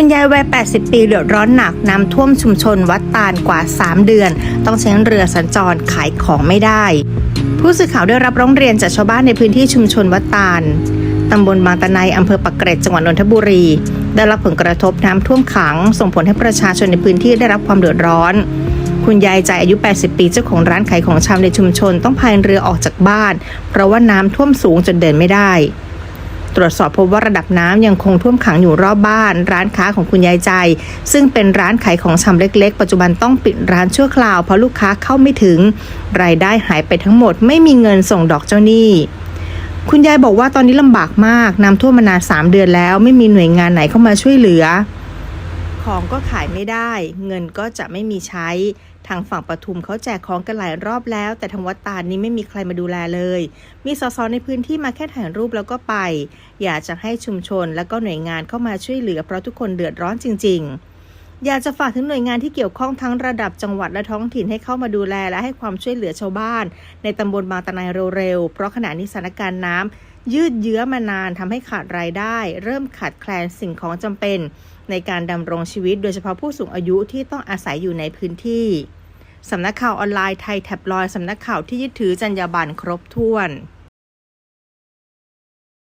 คุณยายวัย 80 ปีเดือดร้อนหนักน้ำท่วมชุมชนวัดตาลกว่า 3 เดือน ต้องใช้เรือสัญจรขายของไม่ได้ ผู้สื่อข่าวได้รับร้องเรียนจากชาวบ้านในพื้นที่ชุมชนวัดตาลตำบลบางตะไนอำเภอปักเกร็ดจังหวัดนนทบุรี ได้รับผลกระทบน้ำท่วมขัง ส่งผลให้ประชาชนในพื้นที่ได้รับความเดือดร้อน คุณยายใจอายุ 80 ปีเจ้าของร้านขายของชำในชุมชนต้องพายเรือออกจากบ้าน เพราะว่าน้ำท่วมสูงจนเดินไม่ได้ ตรวจสอบพบว่าระดับน้ำยังคงท่วมขังอยู่รอบบ้าน ร้านค้าของคุณยายใจ ซึ่งเป็นร้านขายของชำเล็ก ๆ ปัจจุบันต้องปิดร้านชั่วคราวเพราะลูกค้าเข้าไม่ถึง รายได้หายไปทั้งหมด ไม่มีเงินส่งดอกเจ้าหนี้คุณยายบอกว่าตอนนี้ลำบากมากน้ำท่วมมานานสามเดือนแล้ว ไม่มีหน่วยงานไหนเข้ามาช่วยเหลือ ของก็ขายไม่ได้ เงินก็จะไม่มีใช้ ทางฝั่งปทุมเขาแจกของกันหลายรอบแล้ว แต่ทางวัดตาลนี้ไม่มีใครมาดูแลเลย มีสสในพื้นที่มาแค่ถ่ายรูปแล้วก็ไป อยากจะให้ชุมชนและก็หน่วยงานเข้ามาช่วยเหลือเพราะทุกคนเดือดร้อนจริง ๆอยากจะฝากถึงหน่วยงานที่เกี่ยวข้องทั้งระดับจังหวัดและท้องถิ่นให้เข้ามาดูแลและให้ความช่วยเหลือชาวบ้าน ในตำบลบางตะไนเร็วๆ เพราะขณะนี้สถานการณ์น้ำ ยืดเยื้อมานานทำให้ขาดรายได้ เริ่มขาดแคลนสิ่งของจำเป็น ในการดำรงชีวิตโดยเฉพาะผู้สูงอายุที่ต้องอาศัยอยู่ในพื้นที่สำนักข่าวออนไลน์ไทยแท็บลอยสำนักข่าวที่ยึดถือจรรยาบรรณครบถ้วน